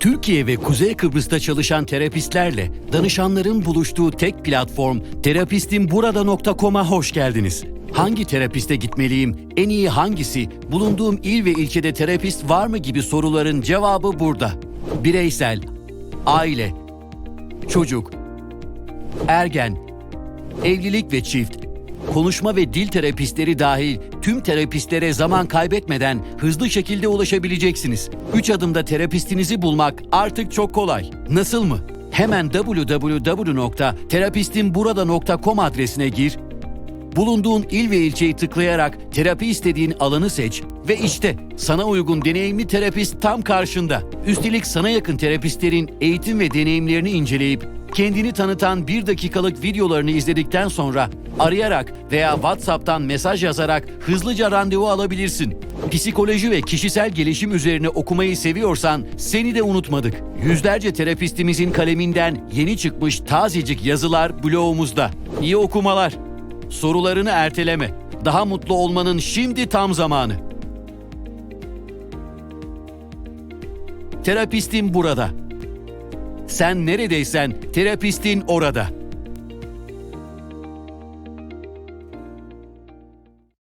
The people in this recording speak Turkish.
Türkiye ve Kuzey Kıbrıs'ta çalışan terapistlerle danışanların buluştuğu tek platform terapistimburada.com'a hoş geldiniz. Hangi terapiste gitmeliyim, en iyi hangisi, bulunduğum il ve ilçede terapist var mı gibi soruların cevabı burada. Bireysel, aile, çocuk, ergen, evlilik ve çift, konuşma ve dil terapistleri dahil tüm terapistlere zaman kaybetmeden hızlı şekilde ulaşabileceksiniz. 3 adımda terapistinizi bulmak artık çok kolay. Nasıl mı? Hemen www.terapistimburada.com adresine gir, bulunduğun il ve ilçeyi tıklayarak terapi istediğin alanı seç ve işte sana uygun deneyimli terapist tam karşında. Üstelik sana yakın terapistlerin eğitim ve deneyimlerini inceleyip kendini tanıtan bir dakikalık videolarını izledikten sonra arayarak veya WhatsApp'tan mesaj yazarak hızlıca randevu alabilirsin. Psikoloji ve kişisel gelişim üzerine okumayı seviyorsan seni de unutmadık. Yüzlerce terapistimizin kaleminden yeni çıkmış tazecik yazılar blogumuzda. İyi okumalar. Sorularını erteleme. Daha mutlu olmanın şimdi tam zamanı. Terapistim burada. Sen neredeysen terapistin orada.